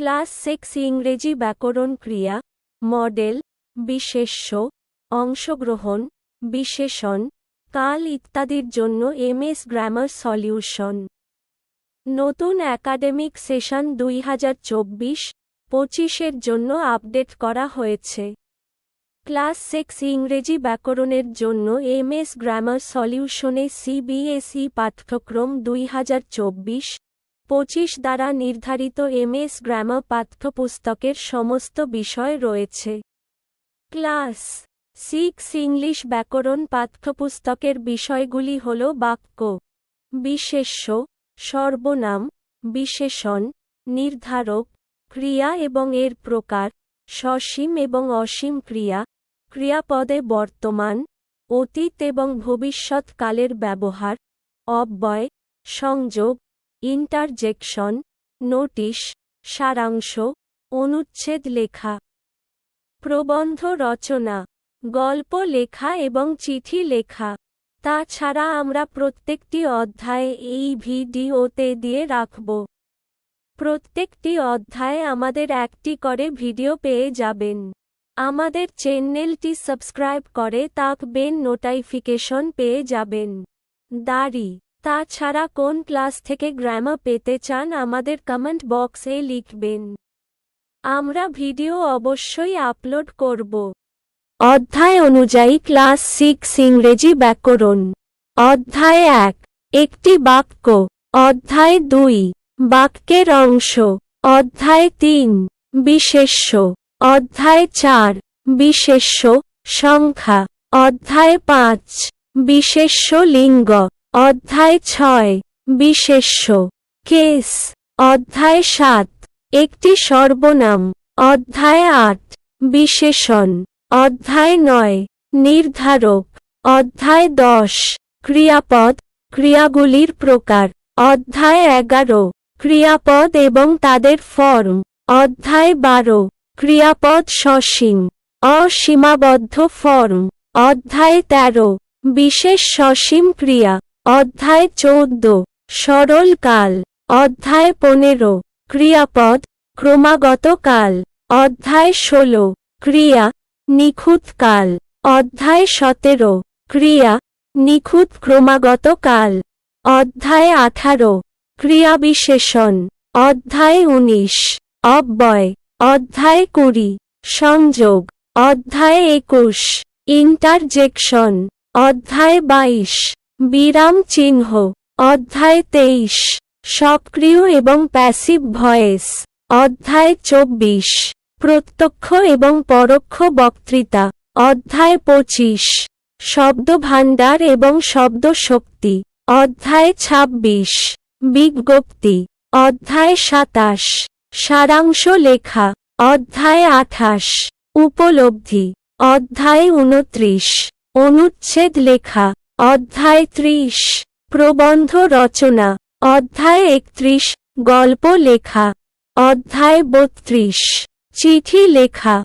Class six ইংরেজি ব্যাকরণ ক্রিয়া, মডেল, বিশেষ্য, অংশগ্রহণ, বিশেষণ, কাল ইত্যাদির জন্য এমএস গ্রামার সলিউশন। নতুন একাডেমিক সেশন দুই হাজার চব্বিশ, পঁচিশের জন্য আপডেট করা হয়েছে। ক্লাস সিক্স ইংরেজি ব্যাকরণের জন্য এমএস গ্রামার সলিউশনে সিবিএসই পাঠ্যক্রম দুই হাজার চব্বিশ পঁচিশ দ্বারা নির্ধারিত এমএস গ্রামার পাঠ্যপুস্তকের সমস্ত বিষয় রয়েছে। ক্লাস সিক্স ইংলিশ ব্যাকরণ পাঠ্যপুস্তকের বিষয়গুলি হল বাক্য, বিশেষ্য, সর্বনাম, বিশেষণ, নির্ধারক, ক্রিয়া এবং এর প্রকার, সসীম এবং অসীম ক্রিয়া, ক্রিয়াপদে বর্তমান, অতীত এবং ভবিষ্যৎকালের ব্যবহার, অব্যয়, সংযোগ ইন্টারজেকশন, নোটিশ, সারাংশ, অনুচ্ছেদ লেখা, প্রবন্ধ রচনা, গল্প লেখা এবং চিঠি লেখা। তাছাড়া আমরা প্রত্যেকটি অধ্যায়ে এই ভিডিওতে দিয়ে রাখব। প্রত্যেকটি অধ্যায়ে আমাদের একটি করে ভিডিও পেয়ে যাবেন। আমাদের চ্যানেলটি সাবস্ক্রাইব করে তাকবেন নোটাইফিকেশন পেয়ে যাবেন। দাড়ি তাছাড়া কোন ক্লাস থেকে গ্রামার পেতে চান আমাদের কমেন্ট বক্সে লিখবেন। আমরা ভিডিও অবশ্যই আপলোড করব। অধ্যায় অনুযায়ী ক্লাস সিক্স ইংরেজি ব্যাকরণ। অধ্যায় এক, একটি বাক্য। অধ্যায় দুই, বাক্যের অংশ। অধ্যায় তিন, বিশেষ্য। অধ্যায় চার, বিশেষ্য, সংখ্যা। অধ্যায় পাঁচ, বিশেষ্য লিঙ্গ। অধ্যায় ছয়, বিশেষ্য। কেস, অধ্যায় সাত, একটি সর্বনাম। অধ্যায় আট, বিশেষণ। অধ্যায় নয়, নির্ধারক। অধ্যায় দশ, ক্রিয়াপদ, ক্রিয়াগুলির প্রকার। অধ্যায় এগারো, ক্রিয়াপদ এবং তাদের ফর্ম। অধ্যায় বারো, ক্রিয়াপদ সসীম। অসীমাবদ্ধ ফর্ম। অধ্যায় তেরো, বিশেষ সসীম ক্রিয়া। অধ্যায় চৌদ্দ, সরল কাল। অধ্যায় পনেরো, ক্রিয়াপদ, ক্রমাগত কাল। অধ্যায় ষোলো, ক্রিয়া, নিখুঁত কাল। অধ্যায় সতেরো, ক্রিয়া, নিখুঁত ক্রমাগত কাল। অধ্যায় আঠারো ক্রিয়া বিশেষণ অধ্যায় উনিশ, অব্যয়। অধ্যায় কুড়ি, সংযোগ। অধ্যায় একুশ, ইন্টারজেকশন। অধ্যায় বাইশ বিরাম চিহ্ন। অধ্যায় তেইশ। সক্রিয় এবং প্যাসিভ ভয়েস। অধ্যায় চব্বিশ। প্রত্যক্ষ এবং পরোক্ষ বক্তৃতা। অধ্যায় পঁচিশ। শব্দভাণ্ডার এবং শব্দ শক্তি অধ্যায় ছাব্বিশ। বিজ্ঞপ্তি। অধ্যায় সাতাশ। সারাংশ লেখা। অধ্যায় আঠাশ। উপলব্ধি। অধ্যায় উনত্রিশ। অনুচ্ছেদ লেখা। অধ্যায় ত্রিশ প্রবন্ধ রচনা। অধ্যায় একত্রিশ গল্প লেখা। অধ্যায় বত্রিশ চিঠি লেখা।